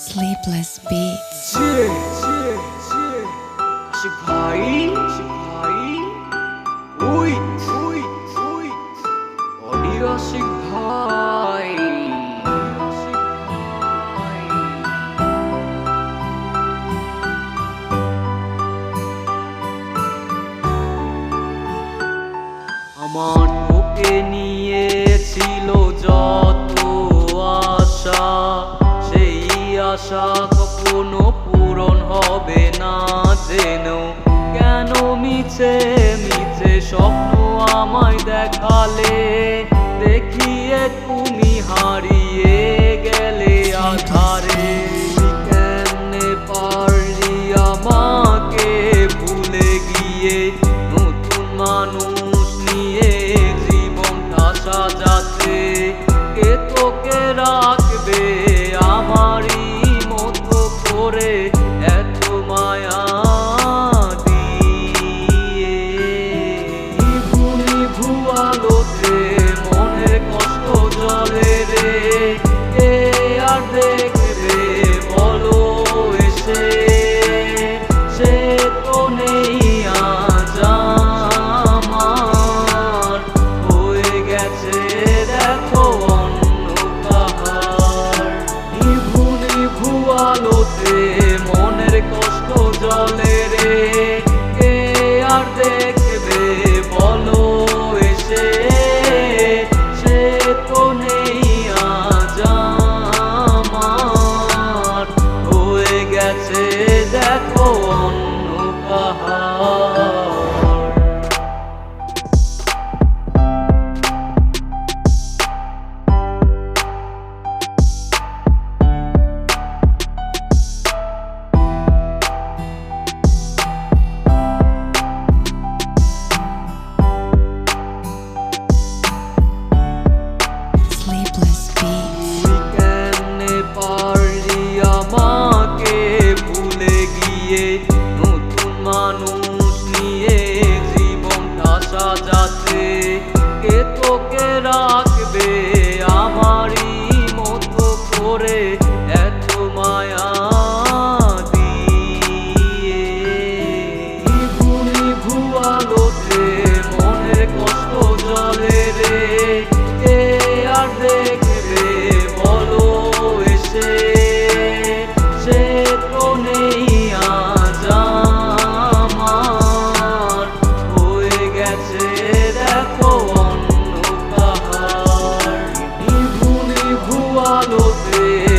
Sleepless Beats. ছে ছে ছে আশিক আশা কখনো পূরণ হবে না যেন কেন মিছে মিছে স্বপ্ন আমায় দেখালে? দেখিয়ে তুমি হারিয়ে Baha. মানুষ নিয়ে জীবনটা সাজাতে কে তোকে রাখবে আমারই মতো করে। গেছে দেখো অন্ধকার। নিভু নিভু আলোতে